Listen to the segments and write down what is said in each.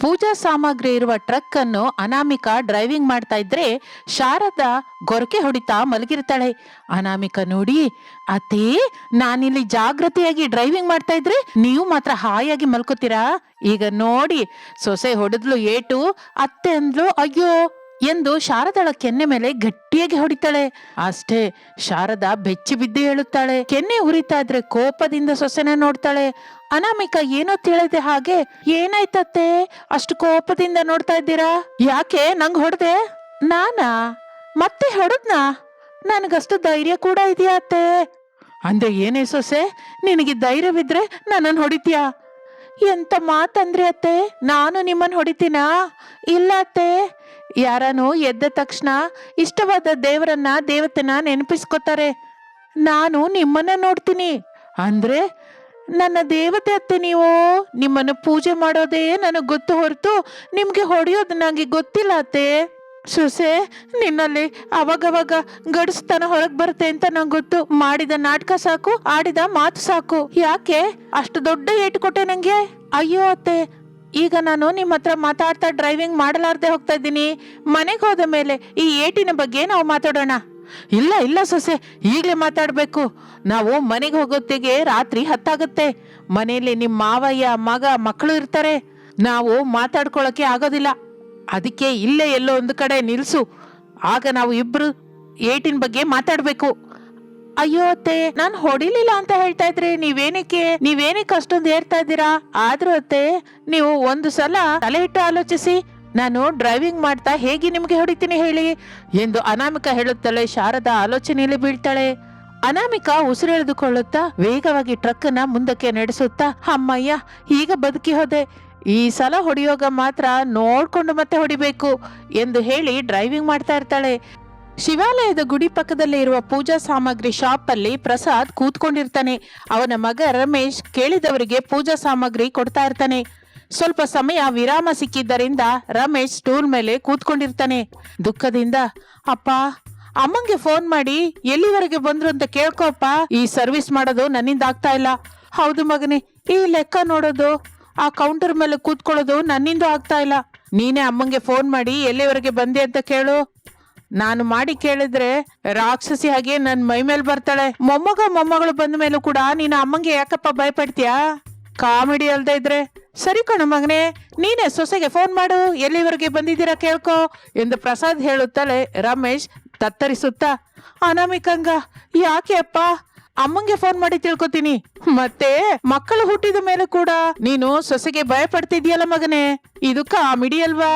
ಪೂಜಾ ಸಾಮಗ್ರಿ ಇರುವ ಟ್ರಕ್ ಅನ್ನು ಅನಾಮಿಕಾ ಡ್ರೈವಿಂಗ್ ಮಾಡ್ತಾ ಇದ್ರೆ ಶಾರದಾ ಗೊರಕೆ ಹೊಡಿತಾ ಮಲಗಿರ್ತಾಳೆ. ಅನಾಮಿಕಾ ನೋಡಿ, ಅತ್ತೇ, ನಾನಿಲ್ಲಿ ಜಾಗೃತಿಯಾಗಿ ಡ್ರೈವಿಂಗ್ ಮಾಡ್ತಾ ಇದ್ರೆ ನೀವು ಮಾತ್ರ ಹಾಯಾಗಿ ಮಲ್ಕೋತೀರಾ? ಈಗ ನೋಡಿ, ಸೊಸೆ ಹೊಡೆದ್ಲು ಏಟು, ಅತ್ತೆ ಅಂದ್ಲು, ಅಯ್ಯೋ ಎಂದು ಶಾರದಳ ಕೆನ್ನೆ ಮೇಲೆ ಗಟ್ಟಿಯಾಗಿ ಹೊಡಿತಾಳೆ. ಅಷ್ಟೇ, ಶಾರದಾ ಬೆಚ್ಚಿ ಬಿದ್ದು ಹೇಳುತ್ತಾಳೆ. ಕೆನ್ನೆ ಉರಿತಾ ಇದ್ರೆ ಕೋಪದಿಂದ ಸೊಸೆನ ನೋಡ್ತಾಳೆ. ಅನಾಮಿಕ ಏನೋ ತಿಳಿದೆ ಹಾಗೆ ಏನಾಯ್ತತ್ತೆ ಅಷ್ಟು ಕೋಪದಿಂದ ನೋಡ್ತಾ ಇದ್ದೀರಾ? ಯಾಕೆ, ನಂಗ್ ಹೊಡೆದೆ? ನಾನಾ? ಮತ್ತೆ ಹೊಡೆದ್ನಾ? ನನಗಷ್ಟು ಧೈರ್ಯ ಕೂಡ ಇದೆಯಾ ಅತ್ತೆ? ಅಂದ್ರೆ ಏನೇ ಸೊಸೆ, ನಿನಗೆ ಧೈರ್ಯವಿದ್ರೆ ನನ್ನನ್ನು ಹೊಡಿತೀಯಾ? ಎಂತ ಮಾತಂದ್ರೆ ಅತ್ತೆ, ನಾನು ನಿಮ್ಮನ್ನು ಹೊಡಿತೀನಾ? ಇಲ್ಲ ಅತ್ತೆ. ಯಾರನು ಎದ್ದ ತಕ್ಷಣ ಇಷ್ಟವಾದ ದೇವರನ್ನ, ದೇವತೆನ ನೆನಪಿಸ್ಕೋತಾರೆ. ನಾನು ನಿಮ್ಮನ್ನ ನೋಡ್ತೀನಿ. ಅಂದ್ರೆ ನನ್ನ ದೇವತೆ ಅತ್ತೆ ನೀವು? ನಿಮ್ಮನ್ನು ಪೂಜೆ ಮಾಡೋದೇ ನನಗೆ ಗೊತ್ತು ಹೊರತು ನಿಮ್ಗೆ ಹೊಡೆಯೋದು ನನಗೆ ಗೊತ್ತಿಲ್ಲ ಅತ್ತೆ. ಸೊಸೆ, ನಿನ್ನಲ್ಲಿ ಅವಾಗವಾಗ ಗಡಿಸ್ತಾನ ಹೊರಗೆ ಬರುತ್ತೆ ಅಂತ ನಂಗೆ ಗೊತ್ತು. ಮಾಡಿದ ನಾಟಕ ಸಾಕು, ಆಡಿದ ಮಾತು ಸಾಕು. ಯಾಕೆ? ಅಷ್ಟು ದೊಡ್ಡ ಏಟು ಕೊಟ್ಟೆ ನಂಗೆ. ಅಯ್ಯೋ ಅತ್ತೆ ಈಗ ನಾನು ನಿಮ್ಮ ಹತ್ರ ಮಾತಾಡ್ತಾ ಡ್ರೈವಿಂಗ್ ಮಾಡಲಾರ್ದೆ ಹೋಗ್ತಾ ಇದ್ದೀನಿ. ಮನೆಗೆ ಹೋದ ಮೇಲೆ ಈ ಏಟಿನ ಬಗ್ಗೆ ನಾವು ಮಾತಾಡೋಣ. ಇಲ್ಲ ಇಲ್ಲ ಸೊಸೆ, ಈಗಲೇ ಮಾತಾಡ್ಬೇಕು. ನಾವು ಮನೆಗೆ ಹೋಗೋತ್ತಿಗೆ ರಾತ್ರಿ ಹತ್ತಾಗುತ್ತೆ. ಮನೆಯಲ್ಲಿ ನಿಮ್ಮ ಮಾವಯ್ಯ, ಮಗ, ಮಕ್ಕಳು ಇರ್ತಾರೆ. ನಾವು ಮಾತಾಡ್ಕೊಳ್ಳೋಕೆ ಆಗೋದಿಲ್ಲ. ಅದಕ್ಕೆ ಇಲ್ಲೇ ಎಲ್ಲೋ ಒಂದು ಕಡೆ ನಿಲ್ಸು. ಆಗ ನಾವು ಇಬ್ರು ಏಟಿನ ಬಗ್ಗೆ ಮಾತಾಡ್ಬೇಕು. ಅಯ್ಯೋ ಅತ್ತೆ, ನಾನ್ ಹೊಡಿಲಿಲ್ಲ ಅಂತ ಹೇಳ್ತಾ ಇದ್ರೆ ನೀವೇನಕ್ಕೆ? ನೀವೇನಕ್ಕೆ ಅಷ್ಟೊಂದು ಏರ್ತಾ ಇದ್ದೀರಾ? ಆದ್ರೂ ಅತ್ತೆ, ನೀವು ಒಂದು ಸಲ ತಲೆ ಇಟ್ಟು ಆಲೋಚಿಸಿ, ನಾನು ಡ್ರೈವಿಂಗ್ ಮಾಡ್ತಾ ಹೇಗೆ ನಿಮ್ಗೆ ಹೊಡಿತೀನಿ ಹೇಳಿ? ಎಂದು ಅನಾಮಿಕ ಹೇಳುತ್ತಾಳೆ ಶಾರದಾ ಆಲೋಚನೆಯಲ್ಲಿ ಬೀಳ್ತಾಳೆ. ಅನಾಮಿಕ ಉಸಿರೆಳೆದುಕೊಳ್ಳುತ್ತಾ ವೇಗವಾಗಿ ಟ್ರಕ್ ಅನ್ನ ಮುಂದಕ್ಕೆ ನಡೆಸುತ್ತಾ, ಅಮ್ಮಯ್ಯ, ಈಗ ಬದುಕಿ ಹೋದೆ. ಈ ಸಲ ಹೊಡೆಯೋಗ ಮಾತ್ರ ನೋಡ್ಕೊಂಡು ಮತ್ತೆ ಹೊಡಿಬೇಕು ಎಂದು ಹೇಳಿ ಡ್ರೈವಿಂಗ್ ಮಾಡ್ತಾ ಇರ್ತಾಳೆ. ಶಿವಾಲಯದ ಗುಡಿ ಪಕ್ಕದಲ್ಲೇ ಇರುವ ಪೂಜಾ ಸಾಮಗ್ರಿ ಶಾಪ್ ಅಲ್ಲಿ ಪ್ರಸಾದ್ ಕೂತ್ಕೊಂಡಿರ್ತಾನೆ. ಅವನ ಮಗ ರಮೇಶ್ ಕೇಳಿದವರಿಗೆ ಪೂಜಾ ಸಾಮಗ್ರಿ ಕೊಡ್ತಾ ಇರ್ತಾನೆ. ಸ್ವಲ್ಪ ಸಮಯ ವಿರಾಮ ಸಿಕ್ಕಿದ್ದರಿಂದ ರಮೇಶ್ ಸ್ಟೂಲ್ ಮೇಲೆ ಕೂತ್ಕೊಂಡಿರ್ತಾನೆ. ದುಃಖದಿಂದ, ಅಪ್ಪ, ಅಮ್ಮಂಗೆ ಫೋನ್ ಮಾಡಿ ಎಲ್ಲಿವರೆಗೆ ಬಂದ್ರು ಅಂತ ಕೇಳ್ಕೊಪ್ಪ ಈ ಸರ್ವಿಸ್ ಮಾಡೋದು ನನ್ನಿಂದ ಆಗ್ತಾ ಇಲ್ಲ. ಹೌದು ಮಗನೇ, ಈ ಲೆಕ್ಕ ನೋಡೋದು, ಆ ಕೌಂಟರ್ ಮೇಲೆ ಕೂತ್ಕೊಳ್ಳೋದು ನನ್ನಿಂದ ಆಗ್ತಾ ಇಲ್ಲ. ನೀನೇ ಅಮ್ಮಂಗೆ ಫೋನ್ ಮಾಡಿ ಎಲ್ಲಿವರೆಗೆ ಬಂದೆ ಅಂತ ಕೇಳು. ನಾನು ಮಾಡಿ ಕೇಳಿದ್ರೆ ರಾಕ್ಷಸಿ ಹಾಗೆ ನನ್ ಮೈ ಮೇಲೆ ಬರ್ತಾಳೆ. ಮೊಮ್ಮಗ ಮೊಮ್ಮಗಳು ಬಂದ ಮೇಲೂ ಕೂಡ ನೀನು ಅಮ್ಮಂಗೆ ಯಾಕಪ್ಪ ಭಯಪಡ್ತೀಯಾ? ಕಾಮಿಡಿ ಅಲ್ದೇ ಇದ್ರೆ. ಸರಿ ಕಣ ಮಗನೇ, ನೀನೇ ಸೊಸೆಗೆ ಫೋನ್ ಮಾಡು. ಎಲ್ಲಿವರೆಗೆ ಬಂದಿದ್ದೀರಾ ಕೇಳ್ಕೊ ಎಂದು ಪ್ರಸಾದ್ ಹೇಳುತ್ತಲೇ ರಮೇಶ್ ತತ್ತರಿಸುತ್ತಾ, ಅನಾಮಿಕಂಗ, ಯಾಕೆ ಅಪ್ಪ? ಅಮ್ಮಂಗೆ ಫೋನ್ ಮಾಡಿ ತಿಳ್ಕೊತೀನಿ. ಮತ್ತೆ ಮಕ್ಕಳು ಹುಟ್ಟಿದ ಮೇಲೆ ಕೂಡ ನೀನು ಸೊಸೆಗೆ ಭಯ ಪಡ್ತಿದ್ಯಲ್ಲ ಮಗನೇ. ಇದು ಕಾಮಿಡಿ ಅಲ್ವಾ?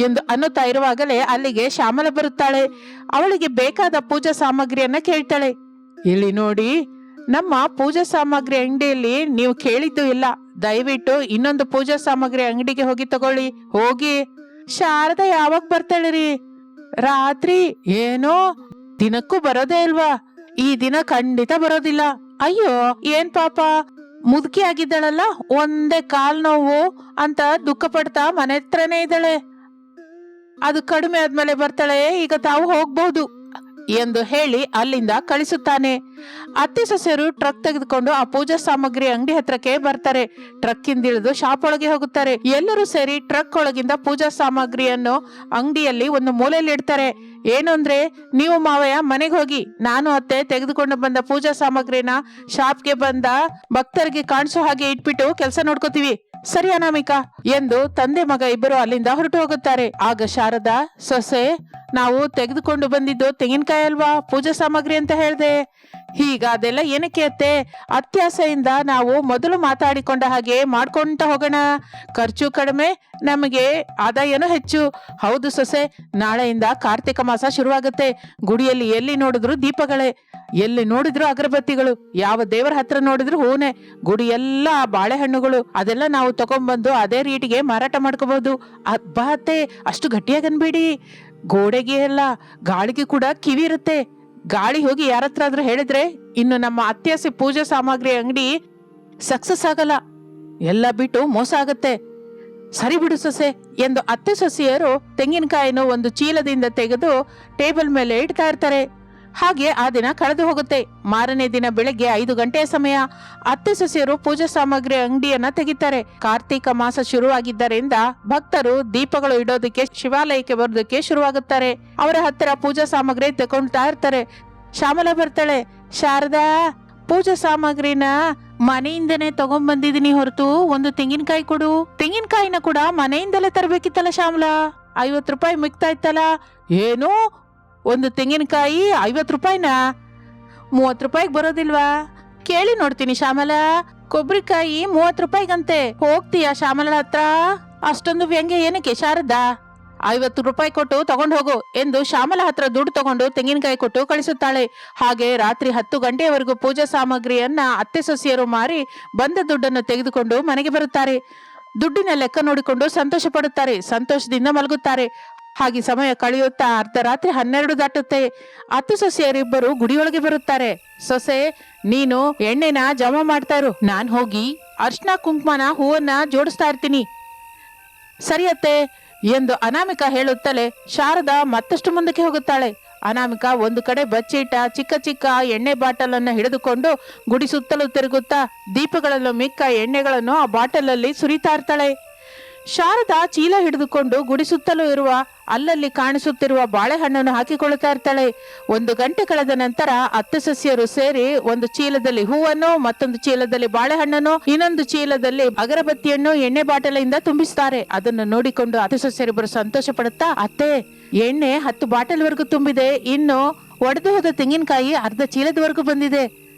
ಎಂದು ಅನ್ನುತ್ತಾ ಇರುವಾಗಲೇ ಅಲ್ಲಿಗೆ ಶ್ಯಾಮಲ ಬರುತ್ತಾಳೆ. ಅವಳಿಗೆ ಬೇಕಾದ ಪೂಜಾ ಸಾಮಗ್ರಿಯನ್ನ ಕೇಳ್ತಾಳೆ. ಇಲ್ಲಿ ನೋಡಿ, ನಮ್ಮ ಪೂಜಾ ಸಾಮಗ್ರಿ ಅಂಗಡಿಯಲ್ಲಿ ನೀವು ಕೇಳಿದ್ದು ಇಲ್ಲ. ದಯವಿಟ್ಟು ಇನ್ನೊಂದು ಪೂಜಾ ಸಾಮಗ್ರಿ ಅಂಗಡಿಗೆ ಹೋಗಿ ತಗೊಳ್ಳಿ. ಹೋಗಿ. ಶಾರದಾ ಯಾವಾಗ ಬರ್ತಾಳೆ ರೀ? ರಾತ್ರಿ? ಏನೋ? ದಿನಕ್ಕೂ ಬರೋದೇ ಇಲ್ವಾ? ಈ ದಿನ ಖಂಡಿತ ಬರೋದಿಲ್ಲ. ಅಯ್ಯೋ, ಏನ್ ಪಾಪ? ಮುದುಕಿ ಆಗಿದ್ದಾಳಲ್ಲ ಒಂದೇ ಕಾಲ್ ನೋವು ಅಂತ ದುಃಖ ಪಡ್ತಾ ಮನೆ ಹತ್ರನೇ ಇದ್ದಾಳೆ. ಅದು ಕಡಿಮೆ ಆದ್ಮೇಲೆ ಬರ್ತಾಳೆ, ಈಗ ತಾವು ಹೋಗ್ಬಹುದು ಎಂದು ಹೇಳಿ ಅಲ್ಲಿಂದ ಕಳಿಸುತ್ತಾನೆ. ಅತ್ತೆ ಸೊಸೆಯರು ಟ್ರಕ್ ತೆಗೆದುಕೊಂಡು ಆ ಪೂಜಾ ಸಾಮಗ್ರಿ ಅಂಗಡಿ ಹತ್ರಕ್ಕೆ ಬರ್ತಾರೆ. ಟ್ರಕ್ ಇಂದಿಳಿದು ಶಾಪ್ ಒಳಗೆ ಹೋಗುತ್ತಾರೆ. ಎಲ್ಲರೂ ಸೇರಿ ಟ್ರಕ್ ಒಳಗಿಂದ ಪೂಜಾ ಸಾಮಗ್ರಿಯನ್ನು ಅಂಗಡಿಯಲ್ಲಿ ಒಂದು ಮೂಲೆಯಲ್ಲಿ ಇಡ್ತಾರೆ. ಏನು ಅಂದ್ರೆ, ನೀವು ಮಾವಯ್ಯ, ಮನೆಗೆ ಹೋಗಿ, ನಾನು ಅತ್ತೆ ತೆಗೆದುಕೊಂಡು ಬಂದ ಪೂಜಾ ಸಾಮಗ್ರಿನ ಶಾಪ್ಗೆ ಬಂದ ಭಕ್ತರಿಗೆ ಕಾಣಿಸೋ ಹಾಗೆ ಇಟ್ಬಿಟ್ಟು ಕೆಲಸ ನೋಡ್ಕೋತೀವಿ. ಸರಿ ಅನಾಮಿಕಾ ಎಂದು ತಂದೆ ಮಗ ಇಬ್ಬರು ಅಲ್ಲಿಂದ ಹೊರಟು ಹೋಗುತ್ತಾರೆ. ಆಗ ಶಾರದಾ, ಸೊಸೆ, ನಾವು ತೆಗೆದುಕೊಂಡು ಬಂದಿದ್ದು ತೆಂಗಿನಕಾಯಿ ಅಲ್ವಾ? ಪೂಜಾ ಸಾಮಗ್ರಿ ಅಂತ ಹೇಳಿದೆ. ಈಗ ಅದೆಲ್ಲ ಏನಕ್ಕೆ ಅತ್ತೆ? ಅತ್ಯಾಸೆಯಿಂದ ನಾವು ಮೊದಲು ಮಾತಾಡಿಕೊಂಡ ಹಾಗೆ ಮಾಡ್ಕೊಂತ ಹೋಗೋಣ. ಖರ್ಚು ಕಡಿಮೆ, ನಮಗೆ ಆದಾಯನೂ ಹೆಚ್ಚು. ಹೌದು ಸೊಸೆ, ನಾಳೆಯಿಂದ ಕಾರ್ತಿಕ ಮಾಸ ಶುರುವಾಗುತ್ತೆ. ಗುಡಿಯಲ್ಲಿ ಎಲ್ಲಿ ನೋಡಿದ್ರು ದೀಪಗಳೇ. ಎಲ್ಲಿ ನೋಡಿದ್ರು ಅಗರಬತ್ತಿಗಳು, ಯಾವ ದೇವರ ಹತ್ರ ನೋಡಿದ್ರು ಹೂನೆ, ಗುಡಿ ಎಲ್ಲ, ಬಾಳೆಹಣ್ಣುಗಳು, ಅದೆಲ್ಲ ನಾವು ತಗೊಂಡ್ಬಂದು ಅದೇ ರೇಟಿಗೆ ಮಾರಾಟ ಮಾಡ್ಕೋಬಹುದು ಅಬ್ಬಾತೆ ಅಷ್ಟು ಗಟ್ಟಿಯಾಗಿ ಅನ್ಬೇಡಿ. ಗೋಡೆಗೆ ಎಲ್ಲ ಗಾಳಿಗೆ ಕೂಡ ಕಿವಿ ಇರುತ್ತೆ. ಗಾಳಿ ಹೋಗಿ ಯಾರ ಹತ್ರ ಆದ್ರೂ ಹೇಳಿದ್ರೆ, ಇನ್ನು ನಮ್ಮ ಅತ್ಯಾಸೆ ಪೂಜಾ ಸಾಮಗ್ರಿ ಅಂಗಡಿ ಸಕ್ಸಸ್ ಆಗಲ್ಲ. ಎಲ್ಲ ಬಿಟ್ಟು ಮೋಸ ಆಗತ್ತೆ. ಸರಿ ಬಿಡು ಸೊಸೆ, ಎಂದು ಅತ್ತೆ ಸೊಸೆಯರು ತೆಂಗಿನಕಾಯಿನ ಒಂದು ಚೀಲದಿಂದ ತೆಗೆದು ಟೇಬಲ್ ಮೇಲೆ ಇಡ್ತಾ ಇರ್ತಾರೆ. ಹಾಗೆ ಆ ದಿನ ಕಳೆದು ಹೋಗುತ್ತೆ. ಮಾರನೇ ದಿನ ಬೆಳಗ್ಗೆ ಐದು ಗಂಟೆಯ ಸಮಯ ಅತ್ತೆ ಸೊಸೆಯರು ಪೂಜಾ ಸಾಮಗ್ರಿ ಅಂಗಡಿಯನ್ನ ತೆಗಿತಾರೆ. ಕಾರ್ತೀಕ ಮಾಸ ಶುರುವಾಗಿದ್ದರಿಂದ ಭಕ್ತರು ದೀಪಗಳು ಇಡೋದಕ್ಕೆ, ಶಿವಾಲಯಕ್ಕೆ ಬರೋದಕ್ಕೆ ಶುರುವಾಗುತ್ತಾರೆ. ಅವರ ಹತ್ತಿರ ಪೂಜಾ ಸಾಮಗ್ರಿ ತಗೊಳ್ತಾ ಇರ್ತಾರೆ. ಶ್ಯಾಮಲ ಬರ್ತಾಳೆ, ಶಾರದಾ, ಪೂಜಾ ಸಾಮಗ್ರಿನ ಮನೆಯಿಂದನೇ ತಗೊಂಡ್ಬಂದಿದೀನಿ ಹೊರತು ಒಂದು ತೆಂಗಿನಕಾಯಿ ಕೊಡು. ತೆಂಗಿನಕಾಯಿನ ಕೂಡ ಮನೆಯಿಂದಲೇ ತರಬೇಕಿತ್ತಲ್ಲ ಶ್ಯಾಮಲಾ? ಐವತ್ತು ರೂಪಾಯಿ ಮಿಕ್ತಾ ಇತ್ತಲ್ಲ? ಏನು ಒಂದು ತೆಂಗಿನಕಾಯಿ ಐವತ್ತು ರೂಪಾಯಿನ? ಮೂವತ್ತು ರೂಪಾಯಿಗೆ ಬರೋದಿಲ್ವಾ? ಕೇಳಿ ನೋಡ್ತೀನಿ ಶ್ಯಾಮಲ. ಕೊಬ್ಬರಿಕಾಯಿ ಮೂವತ್ತು ರೂಪಾಯಿಗಂತೆ. ಹೋಗ್ತೀಯಾ ಶ್ಯಾಮಲ ಹತ್ರ? ಅಷ್ಟೊಂದು ವ್ಯಂಗ್ಯ ಏನಕ್ಕೆ ಶಾರದಾ? ಐವತ್ತು ರೂಪಾಯಿ ಕೊಟ್ಟು ತಗೊಂಡು ಹೋಗು ಎಂದು ಶ್ಯಾಮಲ ಹತ್ರ ದುಡ್ಡು ತಗೊಂಡು ತೆಂಗಿನಕಾಯಿ ಕೊಟ್ಟು ಕಳಿಸುತ್ತಾಳೆ. ಹಾಗೆ ರಾತ್ರಿ ಹತ್ತು ಗಂಟೆಯವರೆಗೂ ಪೂಜಾ ಸಾಮಗ್ರಿಯನ್ನ ಅತ್ತೆ ಸೊಸೆಯರು ಮಾರಿ ಬಂದ ದುಡ್ಡನ್ನು ತೆಗೆದುಕೊಂಡು ಮನೆಗೆ ಬರುತ್ತಾರೆ. ದುಡ್ಡಿನ ಲೆಕ್ಕ ನೋಡಿಕೊಂಡು ಸಂತೋಷ ಪಡುತ್ತಾರೆ. ಸಂತೋಷದಿಂದ ಮಲಗುತ್ತಾರೆ. ಹಾಗೆ ಸಮಯ ಕಳೆಯುತ್ತಾ ಅರ್ಧರಾತ್ರಿ ಹನ್ನೆರಡು ದಾಟುತ್ತೆ. ಹತ್ತು ಸೊಸೆಯರಿಬ್ಬರು ಗುಡಿಯೊಳಗೆ ಬರುತ್ತಾರೆ. ಸೊಸೆ, ನೀನು ಎಣ್ಣೆನ ಜಮಾ ಮಾಡ್ತಾ ಇರು ನಾನ್ ಹೋಗಿ ಅರ್ಶನ ಕುಂಕುಮನ ಹೂವನ್ನ ಜೋಡಿಸ್ತಾ ಇರ್ತೀನಿ. ಸರಿಯತ್ತೆ ಎಂದು ಅನಾಮಿಕ ಹೇಳುತ್ತಲೇ ಶಾರದಾ ಮತ್ತಷ್ಟು ಮುಂದಕ್ಕೆ ಹೋಗುತ್ತಾಳೆ. ಅನಾಮಿಕ ಒಂದು ಕಡೆ ಬಚ್ಚಿಟ್ಟ ಚಿಕ್ಕ ಚಿಕ್ಕ ಎಣ್ಣೆ ಬಾಟಲ್ ಅನ್ನ ಹಿಡಿದುಕೊಂಡು ಗುಡಿ ಸುತ್ತಲೂ ತಿರುಗುತ್ತಾ ದೀಪಗಳಲ್ಲೂ ಮಿಕ್ಕ ಎಣ್ಣೆಗಳನ್ನು ಆ ಬಾಟಲಲ್ಲಿ ಸುರಿತಾ ಇರ್ತಾಳೆ. ಶಾರದಾ ಚೀಲ ಹಿಡಿದುಕೊಂಡು ಗುಡಿಸುತ್ತಲೂ ಇರುವ ಅಲ್ಲಲ್ಲಿ ಕಾಣಿಸುತ್ತಿರುವ ಬಾಳೆಹಣ್ಣನ್ನು ಹಾಕಿಕೊಳ್ಳುತ್ತಾ ಇರ್ತಾಳೆ. ಒಂದು ಗಂಟೆ ಕಳೆದ ನಂತರ ಅತ್ತೆ ಸಸ್ಯರು ಸೇರಿ ಒಂದು ಚೀಲದಲ್ಲಿ ಹೂವನ್ನು, ಮತ್ತೊಂದು ಚೀಲದಲ್ಲಿ ಬಾಳೆಹಣ್ಣನ್ನು, ಇನ್ನೊಂದು ಚೀಲದಲ್ಲಿ ಅಗರಬತ್ತಿಯನ್ನು ಎಣ್ಣೆ ಬಾಟಲಿಂದ ತುಂಬಿಸ್ತಾರೆ. ಅದನ್ನು ನೋಡಿಕೊಂಡು ಅತ್ತೆ ಸಸ್ಯರಿಬ್ಬರು ಸಂತೋಷ ಪಡುತ್ತಾ ಅತ್ತೆ, ಎಣ್ಣೆ ಹತ್ತು ಬಾಟಲ್ ವರೆಗೂ ತುಂಬಿದೆ. ಇನ್ನು ಒಡೆದು ಹೋದ ತೆಂಗಿನಕಾಯಿ ಅರ್ಧ ಚೀಲದವರೆಗೂ ಬಂದಿದೆ.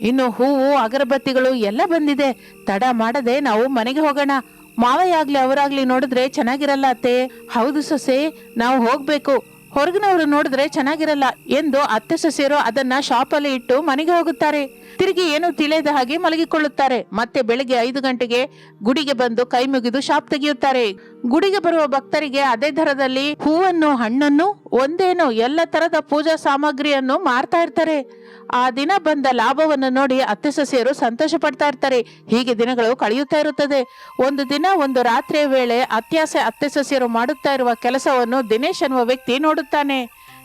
ಇನ್ನು ಹೂವು, ಅಗರಬತ್ತಿಗಳು ಎಲ್ಲ ಬಂದಿದೆ. ತಡ ಮಾಡದೆ ನಾವು ಮನೆಗೆ ಹೋಗೋಣ. ಮಾವಯ್ಯ ಆಗ್ಲಿ ಅವರಾಗ್ಲಿ ನೋಡಿದ್ರೆ ಚೆನ್ನಾಗಿರಲ್ಲ ಅತ್ತೆ. ಹೌದು ಸೊಸೆ, ನಾವು ಹೋಗ್ಬೇಕು. ಹೊರಗಿನವರು ನೋಡಿದ್ರೆ ಚೆನ್ನಾಗಿರಲ್ಲ ಎಂದು ಅತ್ತೆ ಸೊಸೆಯರು ಅದನ್ನ ಶಾಪಲ್ಲಿ ಇಟ್ಟು ಮನೆಗೆ ಹೋಗುತ್ತಾರೆ. ತಿರುಗಿ ಏನು ತಿಳಿಯದ ಹಾಗೆ ಮಲಗಿಕೊಳ್ಳುತ್ತಾರೆ. ಮತ್ತೆ ಬೆಳಿಗ್ಗೆ ಐದು ಗಂಟೆಗೆ ಗುಡಿಗೆ ಬಂದು ಕೈ ಮುಗಿದು ಶಾಪ್ ತೆಗೆಯುತ್ತಾರೆ. ಗುಡಿಗೆ ಬರುವ ಭಕ್ತರಿಗೆ ಅದೇ ದರದಲ್ಲಿ ಹೂವನ್ನು, ಹಣ್ಣನ್ನು, ಒಂದೇನು ಎಲ್ಲ ತರದ ಪೂಜಾ ಸಾಮಗ್ರಿಯನ್ನು ಮಾರ್ತಾ ಇರ್ತಾರೆ. ಆ ದಿನ ಬಂದ ಲಾಭವನ್ನು ನೋಡಿ ಅತ್ತೆ ಸೊಸೆಯರು ಸಂತೋಷ ಪಡ್ತಾ ಇರ್ತಾರೆ. ಹೀಗೆ ದಿನಗಳು ಕಳೆಯುತ್ತಾ ಇರುತ್ತದೆ. ಒಂದು ದಿನ, ಒಂದು ರಾತ್ರಿಯ ವೇಳೆ ಅತ್ಯಾಸೆ ಅತ್ತೆ ಸೊಸೆಯರು ಮಾಡುತ್ತಾ ಇರುವ ಕೆಲಸವನ್ನು ದಿನೇಶ್ ಅನ್ನುವ ವ್ಯಕ್ತಿ ನೋಡುತ್ತಾನೆ.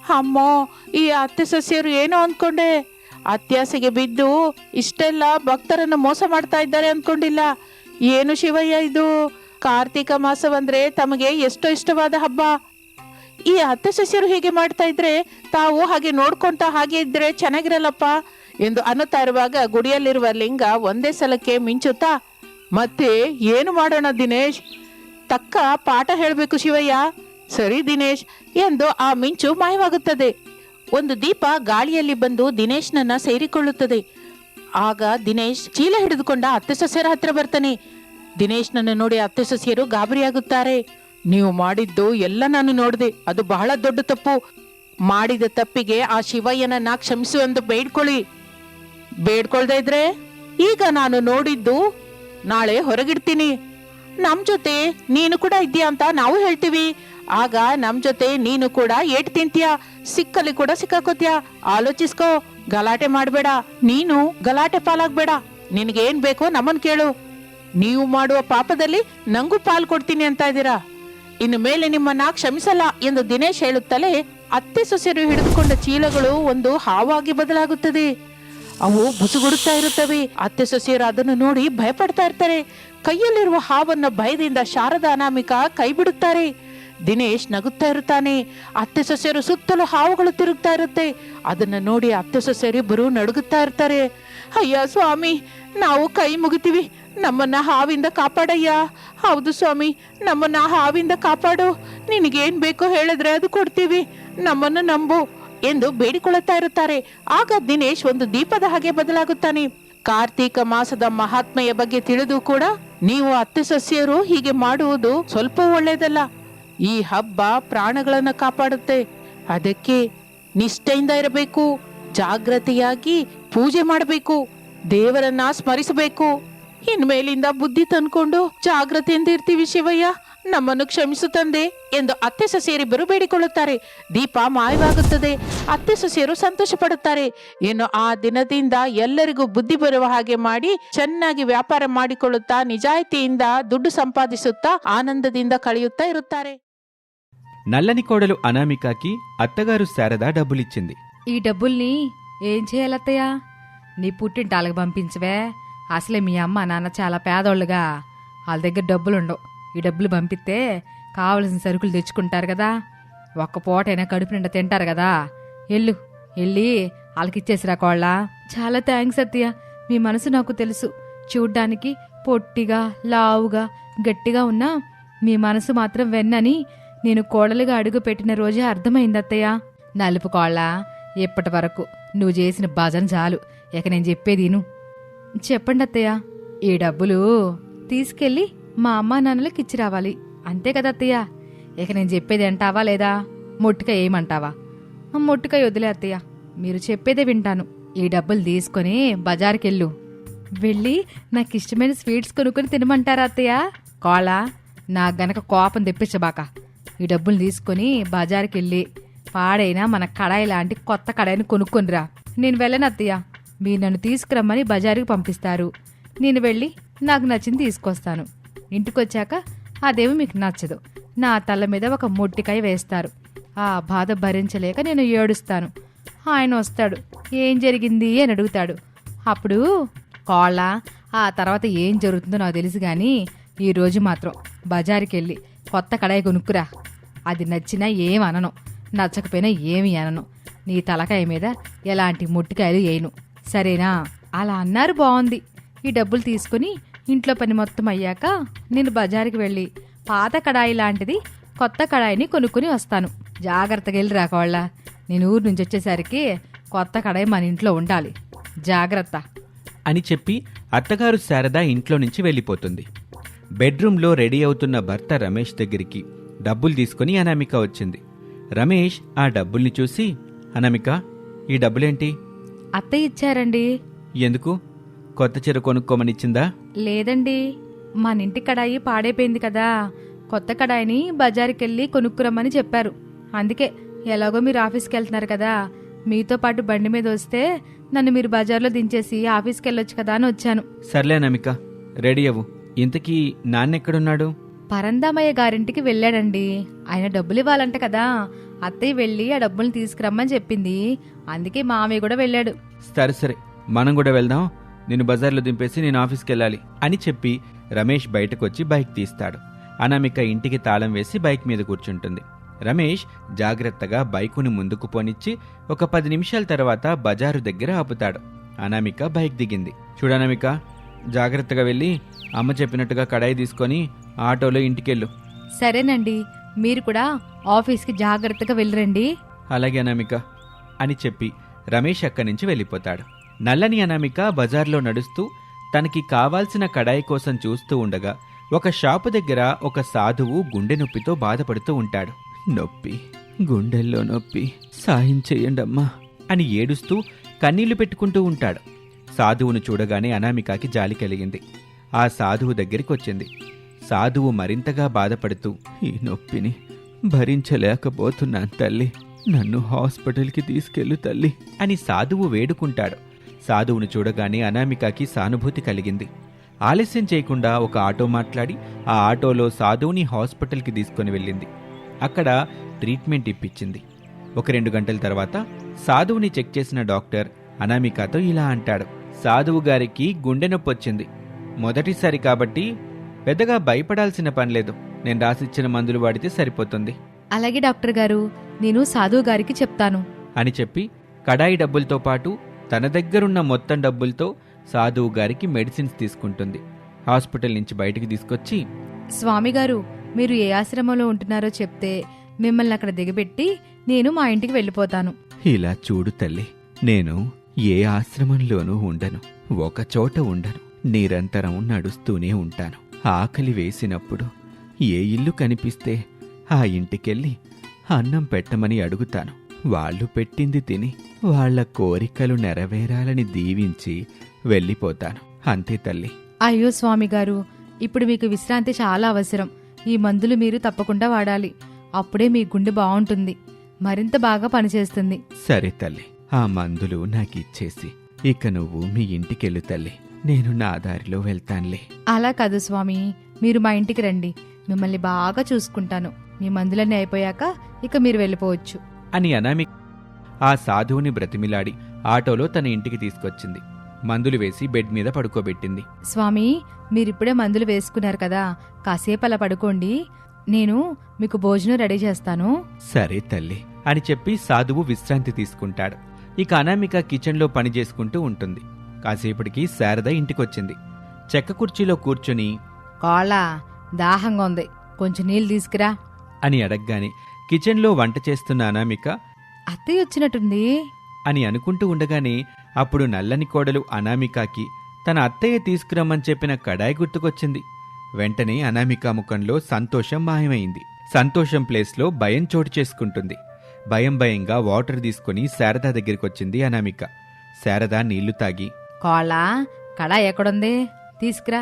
ಅಮ್ಮೋ, ಈ ಅತ್ತೆ ಸೊಸೆಯರು ಏನೋ ಅಂದ್ಕೊಂಡೆ? ಅತ್ಯಾಸೆಗೆ ಬಿದ್ದು ಇಷ್ಟೆಲ್ಲ ಭಕ್ತರನ್ನು ಮೋಸ ಮಾಡ್ತಾ ಇದ್ದಾರೆ ಅಂದ್ಕೊಂಡಿಲ್ಲ. ಏನು ಶಿವಯ್ಯ ಇದು? ಕಾರ್ತಿಕ ಮಾಸವಂದ್ರೆ ತಮಗೆ ಎಷ್ಟೋ ಇಷ್ಟವಾದ ಹಬ್ಬ. ಈ ಅತ್ತೆ ಸಸ್ಯರು ಹೀಗೆ ಮಾಡ್ತಾ ಇದ್ರೆ ತಾವು ಹಾಗೆ ನೋಡ್ಕೊಂತ ಹಾಗೆ ಇದ್ರೆ ಚೆನ್ನಾಗಿರಲ್ಲಪ್ಪ? ಎಂದು ಅನ್ನುತ್ತಾ ಇರುವಾಗ ಗುಡಿಯಲ್ಲಿರುವ ಲಿಂಗ ಒಂದೇ ಸಲಕ್ಕೆ ಮಿಂಚುತ್ತಾ, ಮತ್ತೆ ಏನು ಮಾಡೋಣ ದಿನೇಶ್? ತಕ್ಕ ಪಾಠ ಹೇಳಬೇಕು ಶಿವಯ್ಯ. ಸರಿ ದಿನೇಶ್, ಎಂದು ಆ ಮಿಂಚು ಮಾಯವಾಗುತ್ತದೆ. ಒಂದು ದೀಪ ಗಾಳಿಯಲ್ಲಿ ಬಂದು ದಿನೇಶ್ನನ್ನ ಸೇರಿಕೊಳ್ಳುತ್ತದೆ. ಆಗ ದಿನೇಶ್ ಚೀಲ ಹಿಡಿದುಕೊಂಡ ಅತ್ತೆ ಸಸ್ಯರ ಹತ್ರ ಬರ್ತಾನೆ. ದಿನೇಶ್ನನ್ನು ನೋಡಿ ಅತ್ತೆ ಸಸ್ಯರು ಗಾಬರಿಯಾಗುತ್ತಾರೆ. ನೀವು ಮಾಡಿದ್ದು ಎಲ್ಲ ನಾನು ನೋಡಿದೆ. ಅದು ಬಹಳ ದೊಡ್ಡ ತಪ್ಪು. ಮಾಡಿದ ತಪ್ಪಿಗೆ ಆ ಶಿವಯ್ಯನನ್ನ ಕ್ಷಮಿಸು ಎಂದು ಬೇಡ್ಕೊಳ್ಳಿ. ಬೇಡ್ಕೊಳ್ದೇ ಇದ್ರೆ ಈಗ ನಾನು ನೋಡಿದ್ದು ನಾಳೆ ಹೊರಗಿಡ್ತೀನಿ. ನಮ್ ಜೊತೆ ನೀನು ಕೂಡ ಇದ್ದೀಯ ಅಂತ ನಾವು ಹೇಳ್ತೀವಿ. ಆಗ ನಮ್ ಜೊತೆ ನೀನು ಕೂಡ ಏಟ್ ತಿಂತೀಯ. ಸಿಕ್ಕಲ್ಲಿ ಕೂಡ ಸಿಕ್ಕಾಕೋತ್ಯ. ಆಲೋಚಿಸ್ಕೋ. ಗಲಾಟೆ ಮಾಡ್ಬೇಡ. ನೀನು ಗಲಾಟೆ ಪಾಲಾಗ್ಬೇಡ. ನಿನಗೇನ್ ಬೇಕೋ ನಮ್ಮನ್ ಕೇಳು. ನೀವು ಮಾಡುವ ಪಾಪದಲ್ಲಿ ನಂಗೂ ಪಾಲ್ ಕೊಡ್ತೀನಿ ಅಂತ ಇದ್ದೀರಾ? ಇನ್ನು ಮೇಲೆ ನಿಮ್ಮನ್ನ ಕ್ಷಮಿಸಲ್ಲ ಎಂದು ದಿನೇಶ್ ಹೇಳುತ್ತಲೇ ಅತ್ತೆ ಸೊಸೆಯರು ಹಿಡಿದುಕೊಂಡ ಚೀಲಗಳು ಒಂದು ಹಾವಾಗಿ ಬದಲಾಗುತ್ತದೆ. ಅವು ಬುಸುಗುಡುತ್ತಾ ಇರುತ್ತವೆ. ಅತ್ತೆ ಸೊಸೆಯರು ಅದನ್ನು ನೋಡಿ ಭಯಪಡ್ತಾ ಇರ್ತಾರೆ. ಕೈಯಲ್ಲಿರುವ ಹಾವನ್ನ ಭಯದಿಂದ ಶಾರದಾ ಅನಾಮಿಕ ಕೈ ಬಿಡುತ್ತಾರೆ ದಿನೇಶ್ ನಗುತ್ತಾ ಇರುತ್ತಾನೆ. ಅತ್ತೆ ಸೊಸೆಯರು ಸುತ್ತಲೂ ಹಾವುಗಳು ತಿರುಗ್ತಾ ಇರುತ್ತೆ. ಅದನ್ನ ನೋಡಿ ಅತ್ತೆ ಸೊಸೆಯರಿಬ್ಬರು ನಡುಗುತ್ತಾ ಇರ್ತಾರೆ. ಅಯ್ಯ ಸ್ವಾಮಿ, ನಾವು ಕೈ ಮುಗಿತೀವಿ. ನಮ್ಮನ್ನ ಹಾವಿಂದ ಕಾಪಾಡಯ್ಯ. ಹೌದು ಸ್ವಾಮಿ, ನಮ್ಮನ್ನ ಹಾವಿಂದ ಕಾಪಾಡು. ನಿನಗೇನ್ ಬೇಕೋ ಹೇಳಿದ್ರೆ ಅದು ಕೊಡ್ತೀವಿ. ನಮ್ಮನ್ನು ನಂಬು ಎಂದು ಬೇಡಿಕೊಳ್ಳುತ್ತಾ ಇರುತ್ತಾರೆ. ಆಗ ದಿನೇಶ್ ಒಂದು ದೀಪದ ಹಾಗೆ ಬದಲಾಗುತ್ತಾನೆ. ಕಾರ್ತೀಕ ಮಾಸದ ಮಹಾತ್ಮೆಯ ಬಗ್ಗೆ ತಿಳಿದು ಕೂಡ ನೀವು ಅತ್ತೆ ಸಸ್ಯರು ಹೀಗೆ ಮಾಡುವುದು ಸ್ವಲ್ಪ ಒಳ್ಳೆಯದಲ್ಲ. ಈ ಹಬ್ಬ ಪ್ರಾಣಗಳನ್ನ ಕಾಪಾಡುತ್ತೆ. ಅದಕ್ಕೆ ನಿಷ್ಠೆಯಿಂದ ಇರಬೇಕು, ಜಾಗ್ರತೆಯಾಗಿ ಪೂಜೆ ಮಾಡಬೇಕು, ದೇವರನ್ನ ಸ್ಮರಿಸಬೇಕು. ಇನ್ಮೇಲಿಂದ ಬುದ್ಧಿ ತಂದ್ಕೊಂಡು ಜಾಗ್ರತೆಯಿಂದ ಇರ್ತೀವಿ ಶಿವಯ್ಯ ನಮ್ಮನ್ನು ಕ್ಷಮಿಸು ತಂದೆ ಎಂದು ಅತ್ತೆ ಸೊಸೆಯರಿಬ್ಬರು ಬೇಡಿಕೊಳ್ಳುತ್ತಾರೆ ದೀಪ ಮಾಯವಾಗುತ್ತದೆ ಅತ್ತೆ ಸೊಸೆಯರು ಸಂತೋಷ ಪಡುತ್ತಾರೆ ಇನ್ನು ಆ ದಿನದಿಂದ ಎಲ್ಲರಿಗೂ ಬುದ್ಧಿ ಬರುವ ಹಾಗೆ ಮಾಡಿ ಚೆನ್ನಾಗಿ ವ್ಯಾಪಾರ ಮಾಡಿಕೊಳ್ಳುತ್ತಾ ನಿಜಾಯಿತಿಯಿಂದ ದುಡ್ಡು ಸಂಪಾದಿಸುತ್ತಾ ಆನಂದದಿಂದ ಕಳೆಯುತ್ತಾ ಇರುತ್ತಾರೆ నల్లని కోడలు అనామికకి అత్తగారు శారద డబ్బులిచ్చింది ఈ డబ్బుల్ని ఏం చేయాలత్తయ్య నీ పుట్టింటాలకు పంపించవే అసలే మీ అమ్మ నాన్న చాలా పేదోళ్ళుగా. వాళ్ళ దగ్గర డబ్బులు ఉండవు ఈ డబ్బులు పంపిస్తే కావలసిన సరుకులు తెచ్చుకుంటారు కదా. ఒక్క పూటైనా కడుపు నిండా తింటారు కదా. ఎల్లు వెళ్ళి వాళ్ళకిచ్చేసిరా కోళ్ళ? చాలా థ్యాంక్స్ అత్తయ్య. మీ మనసు నాకు తెలుసు. చూడ్డానికి పొట్టిగా లావుగా గట్టిగా ఉన్నా మీ మనసు మాత్రం వెన్నని నేను కోడలుగా అడుగు పెట్టిన రోజే అర్థమైంది అత్తయ్య. నలుపు కోళ్ళ ఇప్పటి వరకు నువ్వు చేసిన భజన చాలు. ఇక నేను చెప్పేది చెప్పండి అత్తయ్య. ఈ డబ్బులు తీసుకెళ్ళి మా అమ్మా నాన్నలకు ఇచ్చి రావాలి. అంతే కదా అత్తయ్య. ఇక నేను చెప్పేది అంటావా లేదా? మొట్టుక ఏమంటావా మొట్టుకాయ వదిలే అత్తయ్య. మీరు చెప్పేదే వింటాను. ఈ డబ్బులు తీసుకొని బజార్కెళ్ళు. వెళ్ళి నాకు ఇష్టమైన స్వీట్స్ కొనుక్కొని తినమంటారా అత్తయ్య? కోలా నాకు గనక కోపం తెప్పించబాక. ఈ డబ్బులు తీసుకొని బజార్కెళ్ళి పాడైనా మన కడాయి లాంటి కొత్త కడాయిని కొనుక్కొనిరా. నేను వెళ్ళను అత్తయ్య. మీరు నన్ను తీసుకురమ్మని బజారుకి పంపిస్తారు. నేను వెళ్ళి నాకు నచ్చింది తీసుకొస్తాను. ఇంటికొచ్చాక అదేమి మీకు నచ్చదు. నా తల మీద ఒక మొట్టికాయ వేస్తారు. ఆ బాధ భరించలేక నేను ఏడుస్తాను. ఆయన వస్తాడు. ఏం జరిగింది అని అడుగుతాడు. అప్పుడు కోళ్ళ ఆ తర్వాత ఏం జరుగుతుందో నాకు తెలుసు కానీ ఈరోజు మాత్రం బజారుకి వెళ్ళి కొత్త కడాయి కొనుక్కురా. అది నచ్చినా ఏం అనను. నచ్చకపోయినా ఏమి అనను. నీ తలకాయ మీద ఎలాంటి ముట్టికాయలు వేయను. సరేనా? అలా అన్నారు బాగుంది ఈ డబ్బులు తీసుకుని ఇంట్లో పని మొత్తం అయ్యాక నేను బజారుకి వెళ్ళి పాత కడాయి లాంటిది కొత్త కడాయిని కొనుక్కుని వస్తాను. జాగ్రత్తగా వెళ్ళి రాకవాళ్ళ. నేను ఊరు నుంచి వచ్చేసరికి కొత్త కడాయి మన ఇంట్లో ఉండాలి. జాగ్రత్త. అని చెప్పి అత్తగారు శారద ఇంట్లో నుంచి వెళ్ళిపోతుంది. బెడ్రూమ్లో రెడీ అవుతున్న భర్త రమేష్ దగ్గరికి డబ్బులు తీసుకుని అనామిక వచ్చింది. రమేష్ ఆ డబ్బుల్ని చూసి అనామిక ఈ డబ్బులేంటి? అత్తయ్య ఇచ్చారండి. ఎందుకు? కొత్త చీర కొనుక్కోమనిచ్చిందా లేదండి. మన ఇంటి కడాయి పాడైపోయింది కదా. కొత్త కడాయిని బజారుకి వెళ్ళి కొనుక్కురమ్మని చెప్పారు. అందుకే ఎలాగో మీరు ఆఫీస్కి వెళ్తున్నారు కదా. మీతో పాటు బండి మీద వస్తే నన్ను మీరు బజార్లో దించేసి ఆఫీస్కి వెళ్ళొచ్చు కదా అని వచ్చాను. సర్లే అనామిక రెడీ అవ్వు. ఇంతకీ నాన్నెక్కడున్నాడు? పరందామయ్య గారింటికి వెళ్ళాడండి. ఆయన డబ్బులు ఇవ్వాలంట కదా. అత్తయ్య వెళ్ళి ఆ డబ్బులు తీసుకురమ్మని చెప్పింది. అందుకే మామయ్య కూడా వెళ్ళాడు. సరే సరే. మనం కూడా వెళ్దాం. నేను బజార్లో దింపేసి నేను ఆఫీస్కి వెళ్ళాలి అని చెప్పి రమేష్ బయటకొచ్చి బైక్ తీస్తాడు. అనామిక ఇంటికి తాళం వేసి బైక్ మీద కూర్చుంటుంది. రమేష్ జాగ్రత్తగా బైకుని ముందుకు పోనిచ్చి ఒక పది నిమిషాల తర్వాత బజారు దగ్గర ఆపుతాడు. అనామిక బైక్ దిగింది. చూడనామిక జాగ్రత్తగా వెళ్ళి అమ్మ చెప్పినట్టుగా కడాయి తీసుకొని ఆటోలో ఇంటికెళ్ళు. సరేనండి మీరు కూడా ఆఫీస్కి జాగ్రత్తగా వెళ్ళరండి. అలాగే అనామిక అని చెప్పి రమేష్ అక్కడి నుంచి వెళ్ళిపోతాడు. నల్లని అనామిక బజార్లో నడుస్తూ తనకి కావాల్సిన కడాయి కోసం చూస్తూ ఉండగా ఒక షాపు దగ్గర ఒక సాధువు గుండె నొప్పితో బాధపడుతూ ఉంటాడు. నొప్పి గుండెల్లో నొప్పి సాయం చెయ్యండమ్మా అని ఏడుస్తూ కన్నీళ్ళు పెట్టుకుంటూ ఉంటాడు. సాధువును చూడగానే అనామికాకి జాలి కలిగింది. ఆ సాధువు దగ్గరికి వచ్చింది సాధువు మరింతగా బాధపడుతూ ఈ నొప్పిని భరించలేకపోతున్నాను తల్లి. నన్ను హాస్పిటల్కి తీసుకెళ్ళు తల్లి అని సాధువు వేడుకుంటాడు. సాధువును చూడగానే అనామికకి సానుభూతి కలిగింది. ఆలస్యం చేయకుండా ఒక ఆటో మాట్లాడి ఆ ఆటోలో సాధువుని హాస్పిటల్కి తీసుకొని వెళ్ళింది. అక్కడ ట్రీట్మెంట్ ఇప్పించింది. ఒక రెండు గంటల తర్వాత సాధువుని చెక్ చేసిన డాక్టర్ అనామికతో ఇలా అంటాడు. సాధువు గారికి గుండె నొప్పి వచ్చింది. మొదటిసారి కాబట్టి పెద్దగా భయపడాల్సిన పనిలేదు నేను రాసిచ్చిన మందులు వాడితే సరిపోతుంది. అలాగే డాక్టర్ గారు నేను సాధువు గారికి చెప్తాను. అని చెప్పి కడాయి డబ్బులతో పాటు తన దగ్గరున్న మొత్తం డబ్బులతో సాధువు గారికి మెడిసిన్స్ తీసుకుంటుంది. హాస్పిటల్ నుంచి బయటికి తీసుకొచ్చి స్వామి గారు మీరు ఏ ఆశ్రమంలో ఉంటున్నారో చెప్తే మిమ్మల్ని అక్కడ దిగబెట్టి నేను మా ఇంటికి వెళ్ళిపోతాను. ఇలా చూడు తల్లి నేను ఏ ఆశ్రమంలోనూ ఉండను. ఒక చోట ఉండను. నిరంతరం నడుస్తూనే ఉంటాను. ఆకలి వేసినప్పుడు ఏ ఇల్లు కనిపిస్తే ఆ ఇంటికెళ్ళి అన్నం పెట్టమని అడుగుతాను. వాళ్ళు పెట్టింది తిని వాళ్ళ కోరికలు నెరవేరాలని దీవించి వెళ్ళిపోతాను. అంతే తల్లి. అయ్యో స్వామి గారు ఇప్పుడు మీకు విశ్రాంతి చాలా అవసరం. ఈ మందులు మీరు తప్పకుండా వాడాలి. అప్పుడే మీ గుండె బాగుంటుంది. మరింత బాగా పనిచేస్తుంది. సరే తల్లి. ఆ మందులు నాకిచ్చేసి. ఇక నువ్వు మీ ఇంటికెళ్ళు తల్లి. నేను నా దారిలో వెళ్తానులే. అలా కాదు స్వామి. మీరు మా ఇంటికి రండి. మిమ్మల్ని బాగా చూసుకుంటాను. మీ మందులన్నీ అయిపోయాక ఇక మీరు వెళ్ళిపోవచ్చు. అని అనామిక ఆ సాధువుని బ్రతిమిలాడి ఆటోలో తన ఇంటికి తీసుకొచ్చింది. మందులు వేసి బెడ్ మీద పడుకోబెట్టింది. స్వామి మీరిప్పుడే మందులు వేసుకున్నారు కదా. కాసేపు అలా పడుకోండి. నేను మీకు భోజనం రెడీ చేస్తాను. సరే తల్లి అని చెప్పి సాధువు విశ్రాంతి తీసుకుంటాడు. ఇక అనామిక కిచెన్లో పని చేసుకుంటూ ఉంటుంది. కాసేపటికి శారద ఇంటికొచ్చింది. చెక్క కుర్చీలో కూర్చుని కోళ్ళ దాహంగా ఉంది. కొంచెం నీళ్ళు తీసుకురా. అని అడగగానే కిచెన్లో వంట చేస్తున్న అనామిక అత్తయ్య వచ్చినట్టుంది. అని అనుకుంటూ ఉండగానే అప్పుడు నల్లని కోడలు అనామికకి తన అత్తయ్య తీసుకురమ్మని చెప్పిన కడాయి గుర్తుకొచ్చింది. వెంటనే అనామిక ముఖంలో సంతోషం మాయమైంది. సంతోషం ప్లేస్లో భయం చోటు చేసుకుంటుంది. భయం భయంగా వాటర్ తీసుకుని శారద దగ్గరికొచ్చింది అనామిక. శారద నీళ్ళు తాగి కోళ్ళ? కడాయి ఎక్కడుంది? తీసుకురా.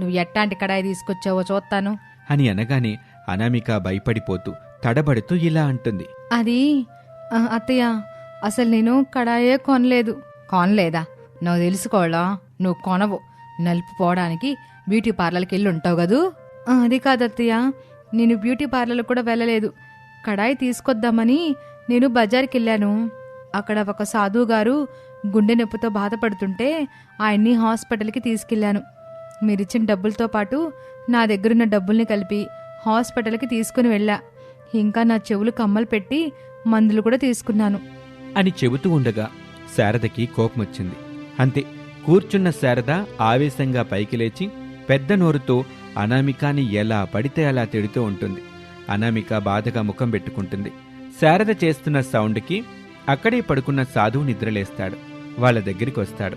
నువ్వు ఎట్టాంటి కడాయి తీసుకొచ్చావో చూస్తాను. అని అనగానే అనామిక భయపడిపోతూ తడబడుతూ ఇలా అంటుంది. అది ఆ, అత్తయ్య అసలు నేను కడాయే కొనలేదు. కొనలేదా? నువ్వు తెలుసుకోవాలా నువ్వు కొనవు. నలుపు పోవడానికి బ్యూటీ పార్లర్కి వెళ్ళి ఉంటావు కదూ? ఆ, అది కాదు అత్తయ్య నేను బ్యూటీ పార్లర్కి కూడా వెళ్ళలేదు. కడాయి తీసుకొద్దామని నేను బజార్కెళ్ళాను. అక్కడ ఒక సాధువు గారు గుండె నొప్పితో బాధపడుతుంటే ఆయన్ని హాస్పిటల్కి తీసుకెళ్ళాను. మీరిచ్చిన డబ్బులతో పాటు నా దగ్గరున్న డబ్బుల్ని కలిపి హాస్పిటల్కి తీసుకుని వెళ్ళా. ఇంకా నా చెవులు కమ్మలు పెట్టి మందులు కూడా తీసుకున్నాను. అని చెబుతూ ఉండగా శారదకి కోపం వచ్చింది అంతే కూర్చున్న శారద ఆవేశంగా పైకి లేచి పెద్ద నోరుతో అనామికాని ఎలా పడితే అలా తిడుతూ ఉంటుంది. అనామిక బాధగా ముఖం పెట్టుకుంటుంది. శారద చేస్తున్న సౌండ్కి అక్కడే పడుకున్న సాధువు నిద్రలేస్తాడు. వాళ్ళ దగ్గరికి వస్తాడు.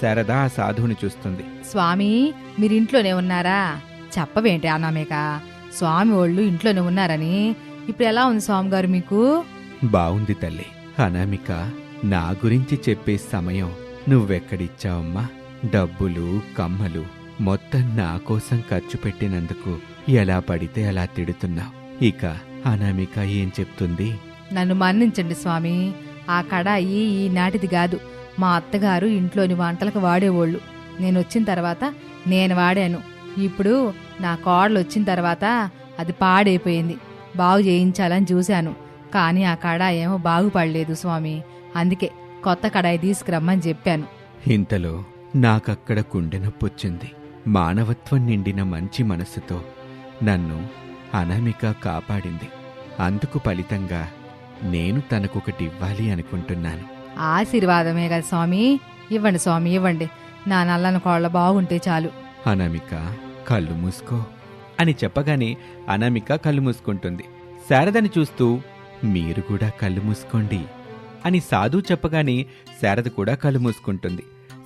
శారద ఆ సాధువుని చూస్తుంది. స్వామి మీరు ఇంట్లోనే ఉన్నారా? చెప్పవేంటి అనామేక? స్వామి వాళ్ళు ఇంట్లోనే ఉన్నారని. ఇప్పుడు ఎలా ఉంది స్వామి గారు మీకు? బావుంది తల్లి. అనామిక నా గురించి చెప్పే సమయం నువ్వెక్కడిచ్చావమ్మా? డబ్బులు కమ్మలు మొత్తం నా కోసం ఖర్చు పెట్టినందుకు ఎలా పడితే అలా తిడుతున్నావు? ఇక అనామిక ఏం చెప్తుంది? నన్ను మన్నించండి స్వామి. ఆ కడాయి ఈనాటిది కాదు. మా అత్తగారు ఇంట్లోని వంటలకు వాడేవాళ్ళు. నేను వచ్చిన తర్వాత నేను వాడాను. ఇప్పుడు నా కోడలు వచ్చిన తర్వాత అది పాడైపోయింది. బాగు చేయించాలని చూశాను. కానీ ఆ కడాయి ఏమో బాగుపడలేదు స్వామి. అందుకే కొత్త కడాయి తీసుకురమ్మని చెప్పాను. ఇంతలో నాకక్కడ గుండె నొప్పొచ్చింది. మానవత్వం నిండిన మంచి మనసుతో నన్ను అనామిక కాపాడింది. అందుకు ఫలితంగా నేను తనకొకటి ఇవ్వాలి అనుకుంటున్నాను. ఆశీర్వాదమే కదా స్వామి. ఇవ్వండి స్వామి ఇవ్వండి. నా నల్లని కోళ్ళ బాగుంటే చాలు. అనామిక కళ్ళు మూసుకో అని చెప్పగానే అనామిక కళ్ళు మూసుకుంటుంది. శారదని చూస్తూ మీరు కూడా కళ్ళు మూసుకోండి అని సాధువు చెప్పగానే శారద కూడా కళ్ళు మూసుకుంటుంది.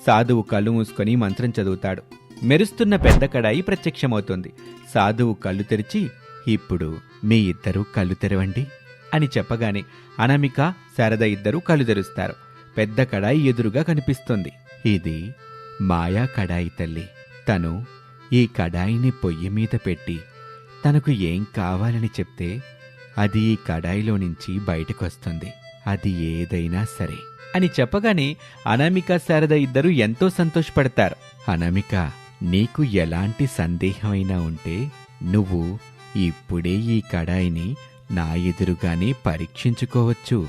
సాధువు కళ్ళు మూసుకొని మంత్రం చదువుతాడు. మెరుస్తున్న పెద్ద కడాయి ప్రత్యక్షమవుతుంది. సాధువు కళ్ళు తెరిచి ఇప్పుడు మీ ఇద్దరూ కళ్ళు తెరవండి అని చెప్పగానే అనామిక శారద ఇద్దరూ కళ్ళు తెరుస్తారు. పెద్ద కడాయి ఎదురుగా కనిపిస్తుంది. ఇది మాయా కడాయి తల్లి. తను ఈ కడాయిని పొయ్యి మీద పెట్టి తనకు ఏం కావాలని చెప్తే అది ఈ కడాయిలో నుంచి బయటకొస్తుంది. అది ఏదైనా సరే అని చెప్పగానే అనామిక శారద ఇద్దరు ఎంతో సంతోషపడతారు. అనామిక నీకు ఎలాంటి సందేహమైనా ఉంటే నువ్వు ఇప్పుడే ఈ కడాయిని నా ఎదురుగానే పరీక్షించుకోవచ్చు.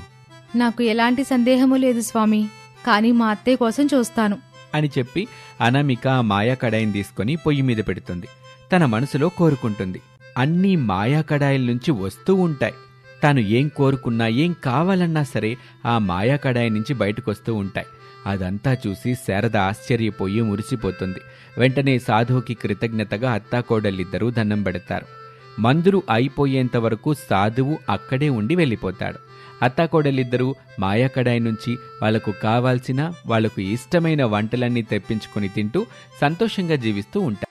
నాకు ఎలాంటి సందేహము లేదు స్వామి. కానీ మా అత్తయ్య కోసం చూస్తాను. అని చెప్పి అనామిక ఆ మాయా కడాయిని తీసుకొని పొయ్యి మీద పెడుతుంది. తన మనసులో కోరుకుంటుంది. అన్నీ మాయా కడాయిల నుంచి వస్తూ ఉంటాయి. తాను ఏం కోరుకున్నా ఏం కావాలన్నా సరే ఆ మాయా కడాయి నుంచి బయటకు వస్తూ ఉంటాయి. అదంతా చూసి శారద ఆశ్చర్యపోయి మురిసిపోతుంది. వెంటనే సాధువుకి కృతజ్ఞతగా అత్తాకోడలిద్దరూ దండం పెడతారు. మందులు అయిపోయేంత వరకు సాధువు అక్కడే ఉండి వెళ్ళిపోతాడు. అత్తాకోడలిద్దరూ మాయాకడాయి నుంచి వాళ్ళకు కావాల్సిన వాళ్ళకు ఇష్టమైన వంటలన్నీ తెప్పించుకొని తింటూ సంతోషంగా జీవిస్తూ ఉంటారు.